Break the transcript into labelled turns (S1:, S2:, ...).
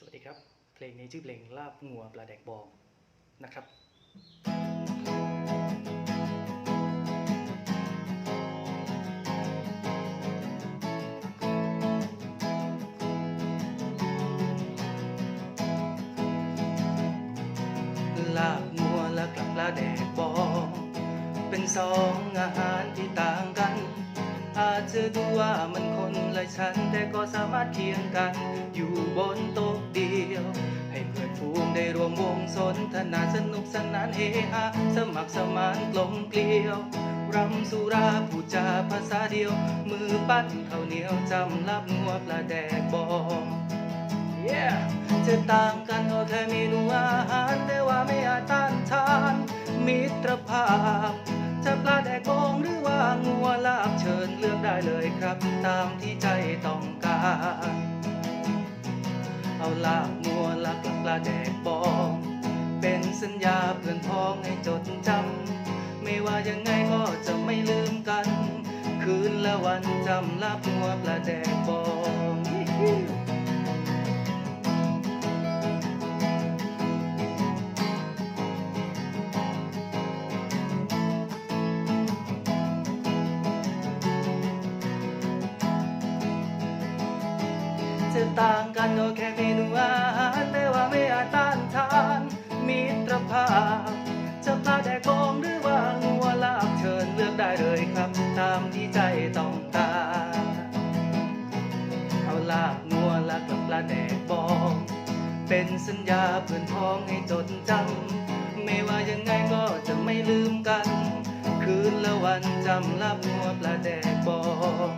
S1: สวัสดีครับ เพลงนี้ชื่อเพลงลาบงัวปลาแดกบองนะครับลาบงัวและกับปลาแดกบอง เป็นสองอาหารที่ต่างกัน อาจจะดูว่ามันคนละชั้น แต่ก็สามารถเคียงกัน อยู่บนโต๊ะเดียว ให้เพื่อนฝูงได้รวมวงสนทนาสนุกสนานเฮฮาสมัครสมานกลมเกลียวรำสุราพูดจาภาษาเดียว มือปั้นข้าวเหนียวจำรับงัวปลาแดกบอง Yeah จะต่างกันก็แค่เมนูอาหาร แต่ว่าไม่อาจต้านทาน มิตรภาพ จะปลาแดกบองหรือ เลือกได้เลยครับ ตามที่ใจต้องการ เอาลาบมัวลักลักลาแดกบอง เป็นสัญญาเพื่อนพ้องให้จดจำ ไม่ว่ายังไงก็จะไม่ลืมกัน คืนและวันจำลาบมัวปลาแดกบอง จะต่างกันก็แค่เมนูอาหารแต่ว่าไม่อาจต้านทานมิตรภาพ จะปลาแดกองหรือว่างัวลาบเชิญเลือกได้เลยครับ ตามที่ใจต้องการเอาลาบงัวลากับปลาแดกบอง เป็นสัญญาเพื่อนพ้องให้จดจำไม่ว่ายังไงก็จะไม่ลืมกัน คืนและวันจำลาบงัวปลาแดกบอง